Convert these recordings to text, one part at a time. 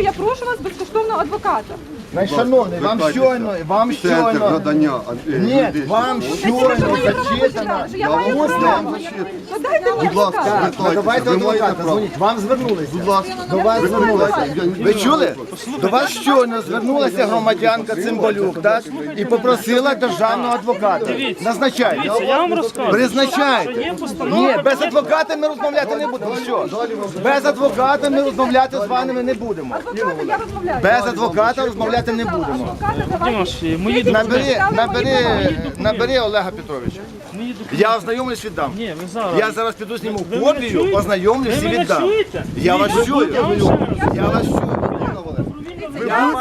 я прошу вас безкоштовного адвоката. Значить, шановний, вам щойно, вам Центр щойно. надання е, Ні, юридичних вам послуг. Щойно зачитано. я маю вам право. Ну дайте мені Будь ласка. Ну, давайте Ви маєте адвоката, право. дзвоніть. Вам звернулися. Будь ласка, До вас звернулися. Ви чули? До вас щойно звернулася громадянка Цимбалюк, так? І попросила державного адвоката. Назначайте. Дивіться, я вам розказую. Призначайте. Є постанова. Ні, без адвоката ми розмовляти не будемо. Що? Без адвоката ми розмовляти з вами не будемо. Адвоката я розмовляю. Без адвоката розмовляти не будемо. Набери, набери, набери Олега Петровича. Я ознайомлюсь віддам. Ні, ви зараз. Я зараз піду зніму копію, познайомлюсь ознайомлюсь і віддам. Я вас чую. Я вас чую.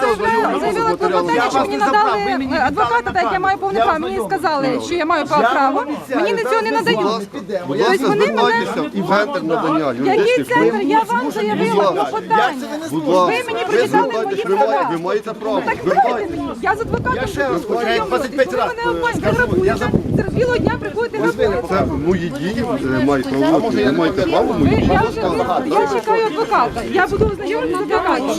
Я заявила заявила клопотання, що мені надали адвоката, так як я маю повне право. Мені сказали, що я маю право. Мені на цього не надають. Ласка, Тобто вони мене- звертайтеся центр надання Який центр? Я вам заявила клопотання. Будь Ви мені прочитали мої права. ви маєте право. Так дайте мені. Я з адвокатом Я ще раз хочу, я їх 25 раз Ви мене скажу, грабуєте. Серед білого дня приходите грабуєте. Це мої дії мають право. Ви маєте право мої дії. Я, чекаю адвоката. Я буду ознайомлена з адвокатом.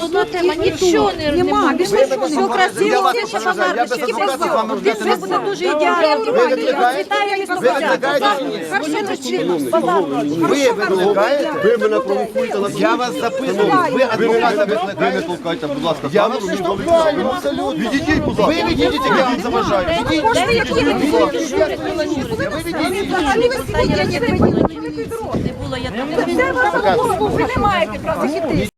Нічого не Нема, Я нема. вас попереджаю, я без адвоката з вами розмовляти дуже ідеально. Ви викликаєте? Ви викликаєте чи ні? Ви викликаєте? Ви мене провокуєте на Я вас записую. Ви адвоката Ви не викликаєте? толкайте, будь ласка, Я вас не абсолютно. Відійдіть, будь Ви ласка. відійдіть, я вам заважаю. Відійдіть. Кошти, які ви Ви відійдіть. ви. Не ви маєте права хити.